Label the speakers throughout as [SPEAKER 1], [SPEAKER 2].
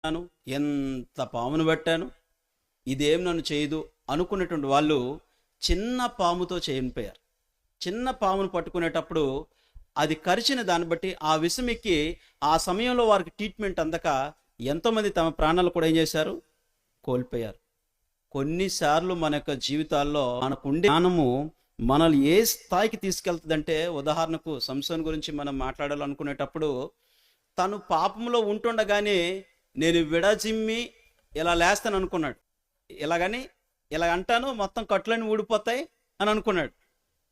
[SPEAKER 1] అన్నాను ఎంత పామును పట్టాను? ఇదేం నన్ను చేయదు అనుకునేటువంటి వాళ్ళు చిన్న పాముతో చేయనిపోయారు చిన్న పామును పట్టుకునేటప్పుడు అది కరిచిన దాన్ని బట్టి ఆ విషం ఎక్కి ఆ సమయంలో వారికి ట్రీట్మెంట్ అందక ఎంతోమంది తమ ప్రాణాలు కూడా ఏం చేశారు? కోల్పోయారు. కొన్నిసార్లు మన యొక్క జీవితాల్లో మనకుండే జ్ఞానము మనల్ని ఏ స్థాయికి తీసుకెళ్తుందంటే ఉదాహరణకు సంసోన్ గురించి మనం మాట్లాడాలనుకునేటప్పుడు తను పాపంలో ఉంటుండగానే నేను విడచిమ్మి ఇలా లేస్తాను అనుకున్నాడు. ఇలాగని ఇలా అంటాను మొత్తం కట్లన్నీ ఊడిపోతాయి అని అనుకున్నాడు.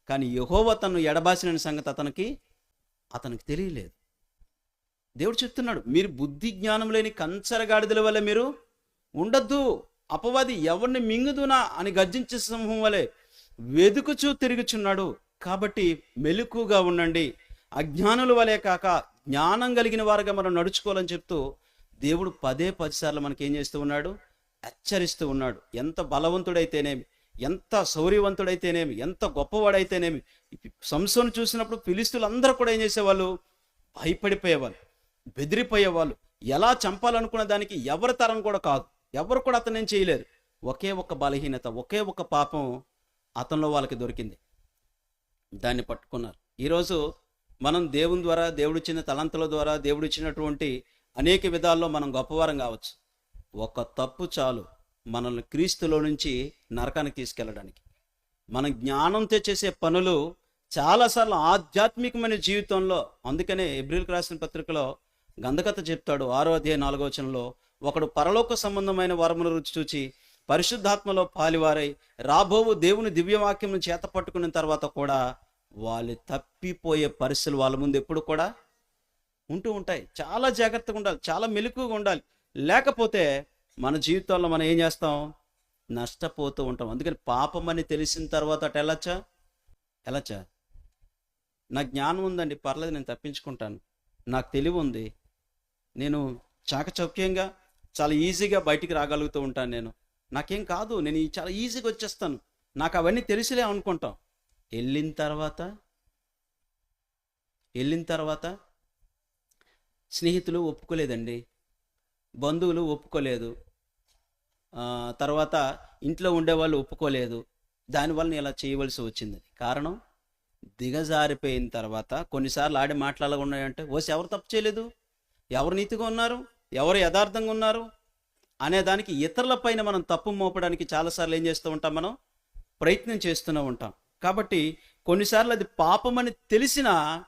[SPEAKER 1] కానీ యహోవ తను ఎడబాసిన సంగతి అతనికి అతనికి తెలియలేదు. దేవుడు చెప్తున్నాడు మీరు బుద్ధి జ్ఞానం లేని కంచరగాడిదల వల్ల మీరు ఉండద్దు అపవాది ఎవరిని మింగుదునా అని గర్జించే సింహం వలె వెదుకుచూ తిరుగుచున్నాడు. కాబట్టి మెలుకుగా ఉండండి. అజ్ఞానుల వలె కాక జ్ఞానం కలిగిన వారుగా మనం నడుచుకోవాలని చెప్తూ దేవుడు పదే పదిసార్లు మనకి ఏం చేస్తూ ఉన్నాడు? హెచ్చరిస్తూ ఉన్నాడు. ఎంత బలవంతుడైతేనేమి ఎంత శౌర్యవంతుడైతేనేమి ఎంత గొప్పవాడైతేనేమి. సంసోను చూసినప్పుడు పిలిస్తులు అందరూ కూడా ఏం చేసేవాళ్ళు? భయపడిపోయేవాళ్ళు బెదిరిపోయేవాళ్ళు. ఎలా చంపాలనుకున్న దానికి ఎవరి తరం కూడా కాదు. ఎవరు కూడా అతను ఏం చేయలేరు. ఒకే ఒక బలహీనత ఒకే ఒక పాపం అతనిలో వాళ్ళకి దొరికింది. దాన్ని పట్టుకున్నారు. ఈరోజు మనం దేవుని ద్వారా దేవుడిచ్చిన తలంతుల ద్వారా దేవుడిచ్చినటువంటి అనేక విధాల్లో మనం గొప్పవారం కావచ్చు. ఒక తప్పు చాలు మనల్ని క్రీస్తులో నుంచి నరకానికి తీసుకెళ్ళడానికి. మన జ్ఞానంతో చేసే పనులు చాలాసార్లు ఆధ్యాత్మికమైన జీవితంలో అందుకనే ఎబ్రిల్కి రాసిన పత్రికలో గంధకత చెప్తాడు ఆరో అధ్యాయ నాలుగవచనంలో ఒకడు పరలోక సంబంధమైన వరముల రుచి చూచి పరిశుద్ధాత్మలో పాలివారై రాబోవు దేవుని దివ్యవాక్యం చేత పట్టుకున్న తర్వాత కూడా వాళ్ళు తప్పిపోయే పరిస్థితులు వాళ్ళ ముందు ఎప్పుడు కూడా ఉంటూ ఉంటాయి. చాలా జాగ్రత్తగా ఉండాలి. చాలా మెలకుగా ఉండాలి. లేకపోతే మన జీవితంలో మనం ఏం చేస్తాం? నష్టపోతూ ఉంటాం. అందుకని పాపం అని తెలిసిన తర్వాత అటు వెళ్ళచ్చా? వెళ్ళచ్చా? నా జ్ఞానం ఉందండి. పర్లేదు నేను తప్పించుకుంటాను. నాకు తెలివి ఉంది. నేను చాకచౌక్యంగా చాలా ఈజీగా బయటికి రాగలుగుతూ ఉంటాను నేను. నాకేం కాదు. నేను చాలా ఈజీగా వచ్చేస్తాను. నాకు అవన్నీ తెలిసిలే అనుకుంటాం. వెళ్ళిన తర్వాత? వెళ్ళిన తర్వాత? స్నేహితులు ఒప్పుకోలేదండి. బంధువులు ఒప్పుకోలేదు. తర్వాత ఇంట్లో ఉండేవాళ్ళు ఒప్పుకోలేదు. దానివల్ల ఇలా చేయవలసి వచ్చింది. కారణం దిగజారిపోయిన తర్వాత కొన్నిసార్లు ఆడే మాటలు ఉన్నాయంటే ఓసి ఎవరు తప్పు చేయలేదు? ఎవరు నీతిగా ఉన్నారు? ఎవరు యథార్థంగా ఉన్నారు? అనే దానికి మనం తప్పు మోపడానికి చాలాసార్లు ఏం చేస్తూ ఉంటాం మనం? ప్రయత్నం చేస్తూనే ఉంటాం. కాబట్టి కొన్నిసార్లు అది పాపమని తెలిసినా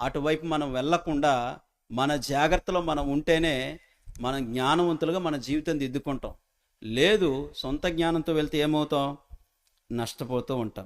[SPEAKER 1] అటువైపు మనం వెళ్ళకుండా మన జాగ్రత్తలో మనం ఉంటేనే మనం జ్ఞానవంతులుగా మన జీవితం దిద్దుకుంటాం. లేదు సొంత జ్ఞానంతో వెళ్తే ఏమవుతాం? నష్టపోతూ ఉంటాం.